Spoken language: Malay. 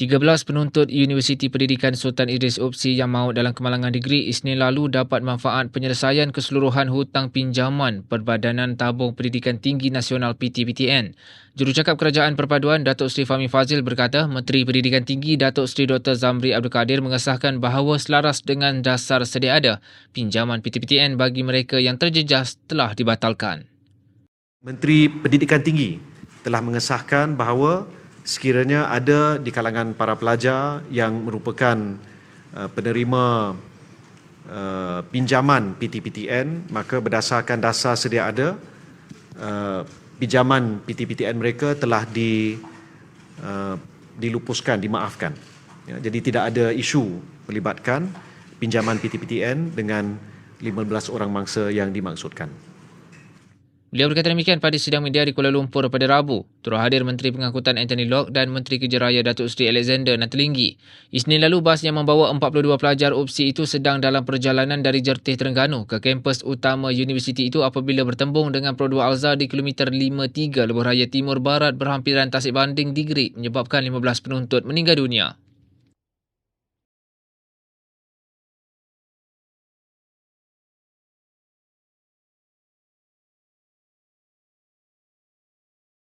13 penuntut Universiti Pendidikan Sultan Idris Opsi yang maut dalam kemalangan degree Isnin lalu dapat manfaat penyelesaian keseluruhan hutang pinjaman Perbadanan Tabung Pendidikan Tinggi Nasional PTPTN. Jurucakap Kerajaan Perpaduan Datuk Seri Fahmi Fazil berkata, Menteri Pendidikan Tinggi Datuk Seri Dr. Zamri Abdul Kadir mengesahkan bahawa selaras dengan dasar sedia ada, pinjaman PTPTN bagi mereka yang terjejas telah dibatalkan. Menteri Pendidikan Tinggi telah mengesahkan bahawa sekiranya ada di kalangan para pelajar yang merupakan uh, penerima uh, pinjaman PTPTN maka berdasarkan dasar sedia ada uh, pinjaman PTPTN mereka telah di uh, dilupuskan dimaafkan. Ya, jadi tidak ada isu melibatkan pinjaman PTPTN dengan 15 orang mangsa yang dimaksudkan Beliau berkata demikian pada sidang media di Kuala Lumpur pada Rabu. Turut hadir Menteri Pengangkutan Anthony Locke dan Menteri Kerja Raya Datuk Seri Alexander Natalinggi. Isnin lalu bas yang membawa 42 pelajar UPSI itu sedang dalam perjalanan dari Jertih Terengganu ke kampus utama universiti itu apabila bertembung dengan Pro 2 Alza di kilometer 53 Lebuh Raya Timur Barat berhampiran tasik banding di Grik menyebabkan 15 penuntut meninggal dunia.